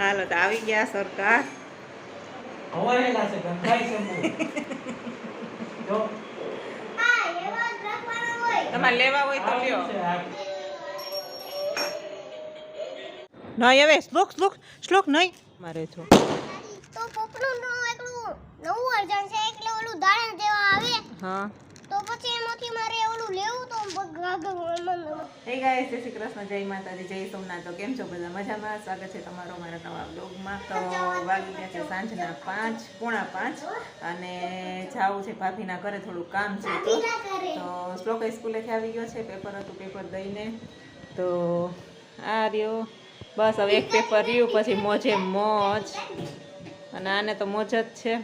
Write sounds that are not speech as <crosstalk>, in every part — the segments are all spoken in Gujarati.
હાલો તો આવી ગયા સરકાર તમારે લેવા હોય તો લ્યો નહીં હવે શ્લોક શ્લોક શ્લોક નહીં મારે છો તો પોપડું નું એકલું નવું વર્ઝન છે એટલે ઓલું દાણા આવે હા તો પછી એમાંથી મારે ઓલું લેવું તો હે ગાઈસ જય શ્રી કૃષ્ણ જય માતાજી જય સોમનાથ. તો કેમ છો બધા? મજામાં? સ્વાગત છે તમારો મારા નવા બ્લોગમાં તો વાગી ગયા છે સાંજના પાંચ પોણા પાંચ. અને જાવું છે ભાભીના ઘરે થોડું કામ છે તો. શ્લોક સ્કૂલેથી આવી ગયો છે પેપર હતું પેપર દઈને. તો આ રહ્યો. બસ હવે એક પેપર રહ્યું પછી મોજે મોજ. અને આને તો મોજ જ છે.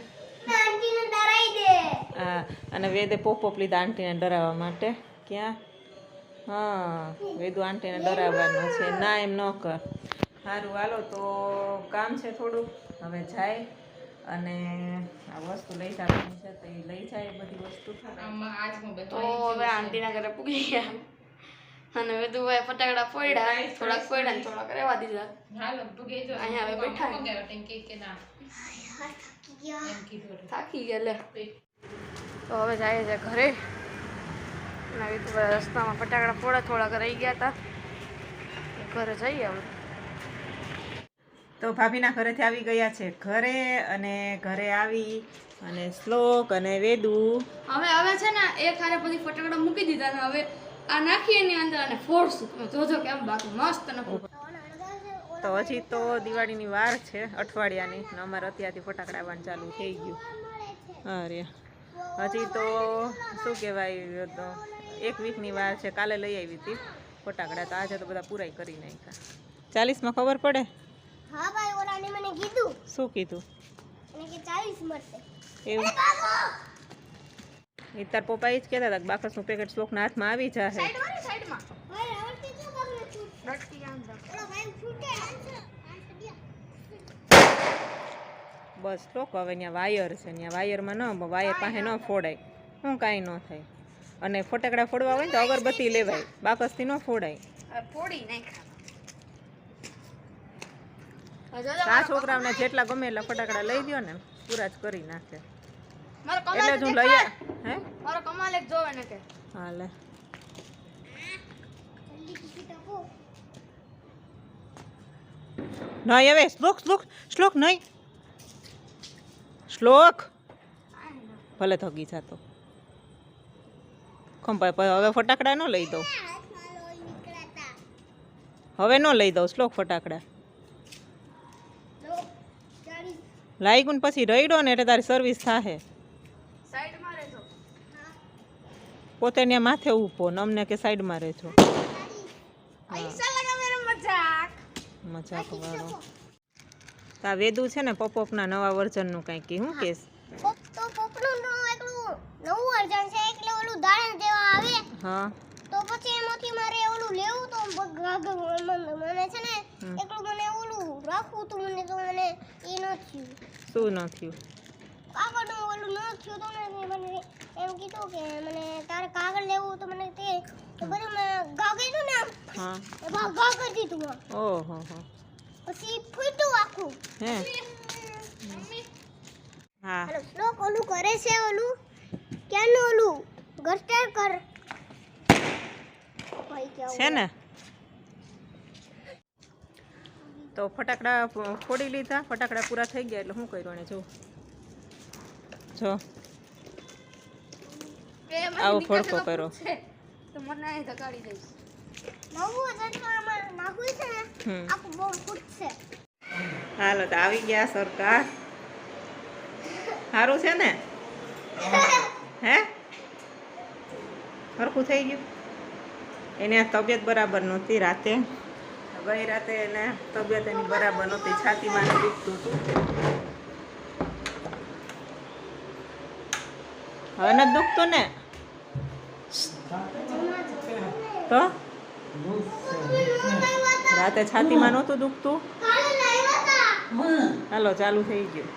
હા અને વેદે પોપોપ લીધા આંટીને ડરાવવા માટે. ક્યાં? હા વેદુ આંટીને ડરાવવાનો છે. ના એમ ન કર. સારું હાલો તો કામ છે થોડું. હવે જાય અને આ વસ્તુ લઈ જવાની છે તો એ લઈ જાય બધી વસ્તુ. તો હવે આંટીના ઘરે પૂગી ગયા. અને વેદુભાઈ ફટાકડા ફોડ્યા. થોડાક ફોડ્યા ને થોડાક રહેવા દીધા. અહીંયા હવે બેઠા. થાકી ગયા. લે. તો હવે જાય છે ઘરે. અને વેદુભાઈ રસ્તામાં ફટાકડા થોડા થોડાક રહી ગયા હતા ઘરે જઈએ હવે. તો ભાભીના ઘરેથી આવી ગયા છે ઘરે અને ઘરે આવી અને શ્લોક અને વેદુ. હવે હવે છે ને એક હારે પછી ફટાકડા મૂકી દીધા ને હવે આ નાખીએ એની અંદર અને ફોડશું. તમે જોજો કેમ બાકી મસ્ત ને તો હજી તો દિવાળીની વાર છે અઠવાડિયાની. અમારે અત્યારથી ફટાકડા આવવાનું ચાલુ થઈ ગયું. અરે હજી તો શું કહેવાય તો એક વીકની વાર છે કાલે લઈ આવી હતી ફટાકડા તો આજે તો બધા પૂરાઈ કરી નાખ્યા. ચાલીસમાં ખબર પડે? હા ભાઈ ઓલાને મને કીધું. શું કીધું? એને કે ચાલીસ મળશે. એવું. એ તાર પપ્પા એ જ કહેતા હતા કે બાકસનું પેકેટ શ્લોકના હાથમાં આવી જશે સાઈડમાં સાઈડમાં. ભાઈ આવડતી તો પગને છૂટ? લટકી આમ ઓલો ભાઈ છૂટે. બસ શ્લોક હવે ત્યાં વાયર છે ત્યાં વાયરમાં ન વાયર પાસે ન ફોડાય. શું કાંઈ ન થાય. અને ફટાકડા ફોડવા હોય ને તો અગરબત્તી લેવાય. બાકસથી ન ફોડાય. ફોડી આ છોકરાઓને જેટલા ગમે એટલા ફટાકડા લઈ દ્યો ને પૂરા જ કરી નાખે. એટલે જ હું લઈ હે? મારો કમાલ એક જોવે ને કે. હાલે લે. નહીં હવે શ્લોક શ્લોક શ્લોક નહીં. શ્લોક? ભલે થગી જતો. ખંભાઈ હવે ફટાકડા ન લઈ દઉં. હવે ન લઈ દઉં શ્લોક ફટાકડા. લાગ્યું ને પછી રહીડો ને એટલે તારી સર્વિસ થાહે. પોતે ત્યાં માથે ઊભો ને અમને કે સાઈડમાં રહેજો. મજાક વાળો. તો આ વેદુ છે ને પોપોપના નવા વર્ઝનનું કાંઈક કે શું કેસ? પોપ તો એકલું નવું વર્ઝન છે એટલે ઓલું દાણા જેવા આવે. હા. તો પછી એમાંથી મારે ઓલું લેવું તો મને છે ને. એકલું મને ઓલું રાખવું તું મને તો મને એ ન થયું. શું ન થયું? કાગળનું ઓલું ન થયું તો મને મને એમ કીધું કે મને તારે કાગળ લેવું તો મને તે તો પછી મેં ઘા કીધું ને હા. ઘા કરી દીધું. ઓહો હો. પછી ફૂટ્યું આખું. હે. હા. હેલો શ્લોક ઓલું કરે છે ઓલું? ક્યાંનું ઓલું? ગસ્ટર કર. ભાઈ છે ને? તો ફટાકડા ફોડી લીધા. ફટાકડા પૂરા થઈ ગયા એટલે શું કર્યું એને જો. જો. આવો નીકળશે કર્યો. તો મને અહીં ધકાડી દઈશ. હાલો તો આવી ગયા સરકાર. સારું છે ને? હે? સરખું થઈ ગયું? એને આ તબિયત બરાબર નહોતી રાતે. ગઈ રાતે એને તબિયત એની બરાબર નહોતી છાતીમાં દુખતું હતું. હવે નથી દુખતું ને? તો? રાતે છાતીમાં નહોતું દુખતું? હાલો ચાલુ થઈ ગયું.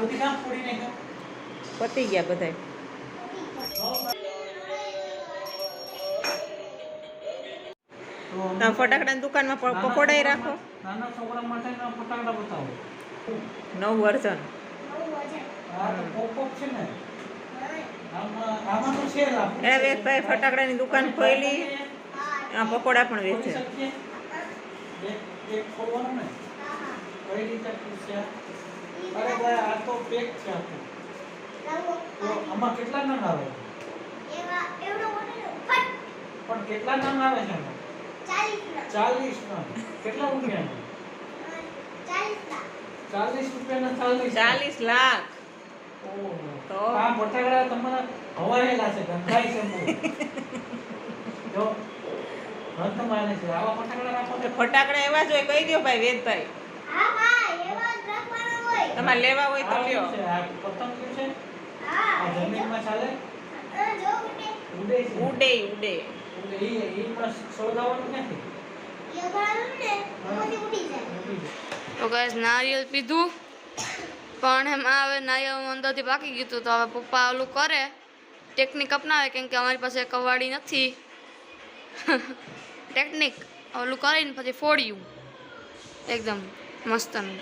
બધી પતી ગયા બધાય. તો તમે ફટાકડાની દુકાનમાં પ- પકોડાય રાખો. નાના છોકરા ફટાકડા બતાવો. નવું વર્ઝન. વેદભાઈ ફટાકડાની દુકાન ખોલી. આ પકોડા પણ વેચે. શકીએ? એક એક ને? કઈ રીતે છે આ તો પેક છે તો આમાં કેટલા નંગ આવે? એવા એવડો મોટો ને ફટ પણ કેટલા નંગ આવે છે ચાલીસ ના કેટલા ચાલીસ ના ચાલીસ રૂપિયાના ચાલીસ. ચાલીસ લાખ. તો? આ ફટાકડા તમારા હવાયેલા છે ગંધાય છે જો ગંધ છે આવા ફટાકડા રાખો તો ફટાકડા એવા જ હોય કહી દો ભાઈ વેદભાઈ. હા હા એવા જ રાખવાના હોય. તમારે લેવા હોય તો લ્યો. છે? આ પતંગ શું છે? હા આ જમીનમાં ચાલે? જો ઉડે. ઉડે ઉડે સોદાવાનું નથી? તો ગાઈસ નારિયેલ પીધું. પણ એમાં હવે નારિયેળ અંદરથી પાકી ગયું હતું. તો હવે પપ્પા ઓલું કરે. ટેકનિક અપનાવે, કેમ કે અમારી પાસે કવાડી નથી. <laughs> ટેકનિક ઓલું કરીને પછી ફોડ્યું. એકદમ મસ્તનું.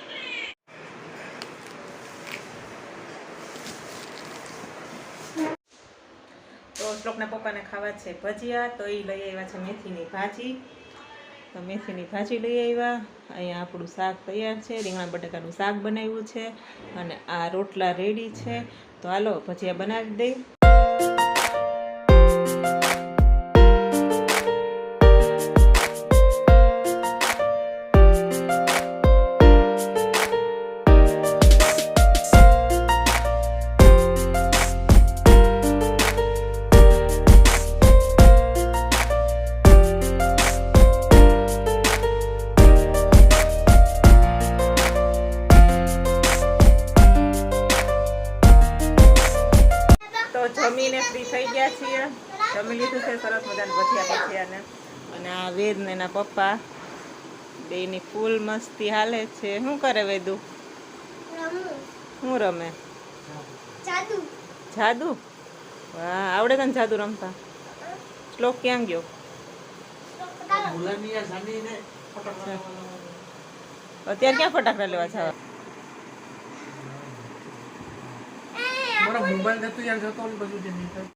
તો શ્લોકના પપ્પાને ખાવા છે ભજીયા, તો એ લઈ આવ્યા છે મેથીની ભાજી. તો મેથીની ભાજી લઈ આવ્યા. અહીંયા આપણું શાક તૈયાર છે. રીંગણા બટાકાનું શાક બનાવ્યું છે. અને આ રોટલા રેડી છે. તો હાલો ભજીયા બનાવી દઈ જમી લીધું છે સરસ મજાના ભજીયા ભજીયાને અને આ વેદ ને એના પપ્પા બેની ફૂલ મસ્તી હાલે છે. શું કરે વેદુ? શું રમે? જાદુ. જાદુ? વાહ આવડે તને જાદુ રમતા? શ્લોક ક્યાં ગયો? અત્યારે ક્યાં ફટાકડા લેવા છે મારા મોબાઈલ નતું યાર જતો ને બધું જે નીકળ